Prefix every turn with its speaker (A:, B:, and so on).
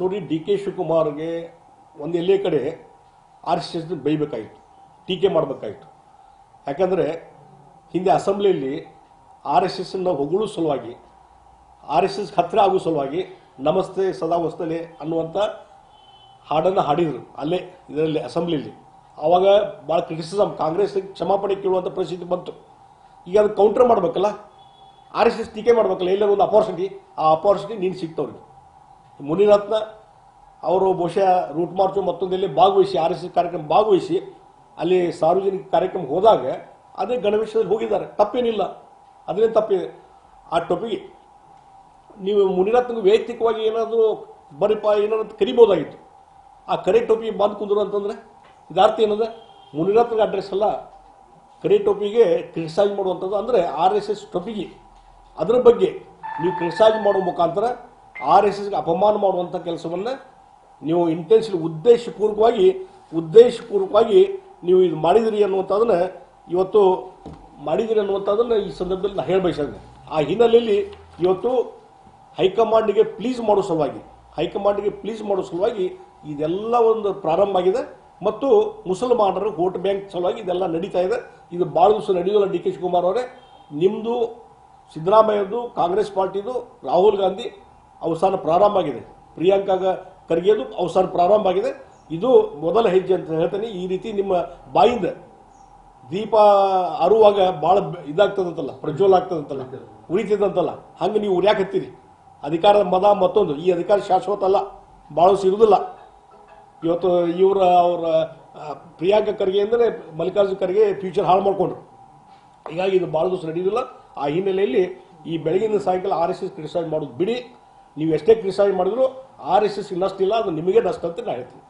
A: ನೋಡಿ D K ಶಿವಕುಮಾರ್ಗೆ ಒಂದು ಎಲ್ಲೇ ಕಡೆ ಆರ್ ಎಸ್ ಎಸ್ ಬೈಬೇಕಾಗಿತ್ತು ಟೀಕೆ ಮಾಡಬೇಕಾಗಿತ್ತು ಯಾಕಂದರೆ ಹಿಂದೆ ಅಸೆಂಬ್ಲಿಯಲ್ಲಿ ಆರ್ ಎಸ್ ಎಸ್ನ ಹೊಗಳು ಸಲುವಾಗಿ ಆರ್ ಎಸ್ ಎಸ್ ಹತ್ತಿರ ಆಗೋ ಸಲುವಾಗಿ ನಮಸ್ತೆ ಸದಾ ವಸ್ತಲೆ ಅನ್ನುವಂಥ ಹಾಡನ್ನು ಹಾಡಿದರು ಅಲ್ಲೇ, ಇದರಲ್ಲಿ ಅಸೆಂಬ್ಲಿಯಲ್ಲಿ. ಆವಾಗ ಭಾಳ ಕ್ರಿಟಿಸಿಸಮ್ ಕಾಂಗ್ರೆಸ್ ಕ್ಷಮಾಪಣೆ ಕೇಳುವಂಥ ಪರಿಸ್ಥಿತಿ ಬಂತು. ಈಗ ಅದು ಕೌಂಟರ್ ಮಾಡಬೇಕಲ್ಲ? ಆರ್ ಎಸ್ ಎಸ್ ಟೀಕೆ ಮಾಡಬೇಕಲ್ಲ? ಎಲ್ಲರೂ ಒಂದು ಅಪಾರ್ಚುನಿಟಿ ಆ ಅಪಾರ್ಚುನಿಟಿ ನೀನು ಸಿಗ್ತವ್ರಿಗೆ. ಮುನಿರತ್ನ ಅವರು ಬಹುಶಃ ರೂಟ್ ಮಾರ್ಚು ಮತ್ತೊಂದೆಲ್ಲಿ ಭಾಗವಹಿಸಿ ಆರ್ ಎಸ್ ಎಸ್ ಕಾರ್ಯಕ್ರಮ ಭಾಗವಹಿಸಿ ಅಲ್ಲಿ ಸಾರ್ವಜನಿಕ ಕಾರ್ಯಕ್ರಮ ಹೋದಾಗ ಅದೇ ಗಣವೇಶದಲ್ಲಿ ಹೋಗಿದ್ದಾರೆ. ತಪ್ಪೇನಿಲ್ಲ. ಅದನ್ನೇ ತಪ್ಪಿದೆ ಆ ಟೊಪಿಗೆ ನೀವು ಮುನಿರತ್ನಗೆ ವೈಯಕ್ತಿಕವಾಗಿ ಏನಾದರೂ ಬರೀಪ, ಏನಾದ್ರು ಕರಿಬೋದಾಗಿತ್ತು. ಆ ಕರೆ ಟೊಪಿಗೆ ಬಂದು ಕುಂದ್ರು ಅಂತಂದ್ರೆ ಇದಾರ್ಥ ಏನದ ಮುನಿರತ್ನಗೆ ಅಡ್ರೆಸ್ ಅಲ್ಲ, ಕರೆ ಟೊಪಿಗೆ ಕ್ರಿಟಿಸೈಸ್ ಮಾಡುವಂಥದ್ದು ಅಂದರೆ ಆರ್ ಎಸ್ ಎಸ್ ಟೊಪಿಗೆ ಅದರ ಬಗ್ಗೆ ನೀವು ಕ್ರಿಟಿಸೈಸ್ ಮಾಡೋ ಮುಖಾಂತರ ಆರ್ ಎಸ್ ಎಸ್ಗೆ ಅಪಮಾನ ಮಾಡುವಂಥ ಕೆಲಸವನ್ನು ನೀವು ಇಂಟೆನ್ಷನ್ ಉದ್ದೇಶಪೂರ್ವಕವಾಗಿ ಉದ್ದೇಶಪೂರ್ವಕವಾಗಿ ನೀವು ಇದು ಮಾಡಿದಿರಿ ಅನ್ನುವಂಥದ್ದನ್ನ ಇವತ್ತು ಮಾಡಿದಿರಿ ಅನ್ನುವಂಥದ್ದನ್ನು ಈ ಸಂದರ್ಭದಲ್ಲಿ ನಾನು ಹೇಳಬಯಸಿದೆ ಆ ಹಿನ್ನೆಲೆಯಲ್ಲಿ ಇವತ್ತು ಹೈಕಮಾಂಡ್ಗೆ ಪ್ಲೀಸ್ ಮಾಡೋ ಸಲುವಾಗಿ, ಹೈಕಮಾಂಡ್ಗೆ ಪ್ಲೀಸ್ ಮಾಡೋ ಸಲುವಾಗಿ ಇದೆಲ್ಲ ಒಂದು ಪ್ರಾರಂಭ ಆಗಿದೆ. ಮತ್ತು ಮುಸಲ್ಮಾನರು ವೋಟ್ ಬ್ಯಾಂಕ್ ಸಲುವಾಗಿ ಇದೆಲ್ಲ ನಡೀತಾ ಇದೆ. ಇದು ಭಾಳ ದಿವಸ ನಡೆಯೋಲ್ಲ ಡಿ ಕೆ ಶಿವಕುಮಾರ್ ಅವರೇ. ನಿಮ್ಮದು ಸಿದ್ದರಾಮಯ್ಯದು ಕಾಂಗ್ರೆಸ್ ಪಾರ್ಟಿದು, ರಾಹುಲ್ ಗಾಂಧಿ ಅವಸಾನ ಪ್ರಾರಂಭ ಆಗಿದೆ. ಪ್ರಿಯಾಂಕಾಗ ಖರ್ಗೆದು ಅವಸಾನ ಪ್ರಾರಂಭ ಆಗಿದೆ. ಇದು ಮೊದಲ ಹೆಜ್ಜೆ ಅಂತ ಹೇಳ್ತೀನಿ. ಈ ರೀತಿ ನಿಮ್ಮ ಬಾಯಿಂದ ದೀಪ ಅರುವಾಗ ಭಾಳ ಇದಾಗ್ತದಂತಲ್ಲ, ಪ್ರಜ್ವಲ ಆಗ್ತದಂತಲ್ಲ, ಉರಿತದಂತಲ್ಲ, ಹಂಗೆ ನೀವು ಉರಿಯಾಕತ್ತೀರಿ. ಅಧಿಕಾರದ ಮದ ಮತ್ತೊಂದು. ಈ ಅಧಿಕಾರ ಶಾಶ್ವತ ಅಲ್ಲ ಭಾಳ ಸಿಗುದಿಲ್ಲ ಇವತ್ತು ಇವರ ಅವರ ಪ್ರಿಯಾಂಕ ಖರ್ಗೆ ಅಂದರೆ ಮಲ್ಲಿಕಾರ್ಜುನ ಖರ್ಗೆ ಫ್ಯೂಚರ್ ಹಾಳು ಮಾಡ್ಕೊಂಡ್ರು. ಹೀಗಾಗಿ ಇದು ಭಾಳ ದಿವಸ ನಡೆಯುವುದಿಲ್ಲ ಆ ಹಿನ್ನೆಲೆಯಲ್ಲಿ ಈ ಬೆಳಗಿನ ಸಾಯಂಕಾಲ ಆರ್ ಎಸ್ ಎಸ್ ಕ್ರಿಟಿಸೈಸ್ ಮಾಡೋದು ಬಿಡಿ. ನೀವು ಎಷ್ಟೇ ಕ್ರಿಟಿಸೈಸ್ ಮಾಡಿದ್ರು ಆರ್ ಎಸ್ ಎಸ್ ನಷ್ಟ ಇಲ್ಲ ಅದು ನಿಮಗೆ ನಷ್ಟ ಅಂತ ನಾನು ಹೇಳ್ತೀನಿ.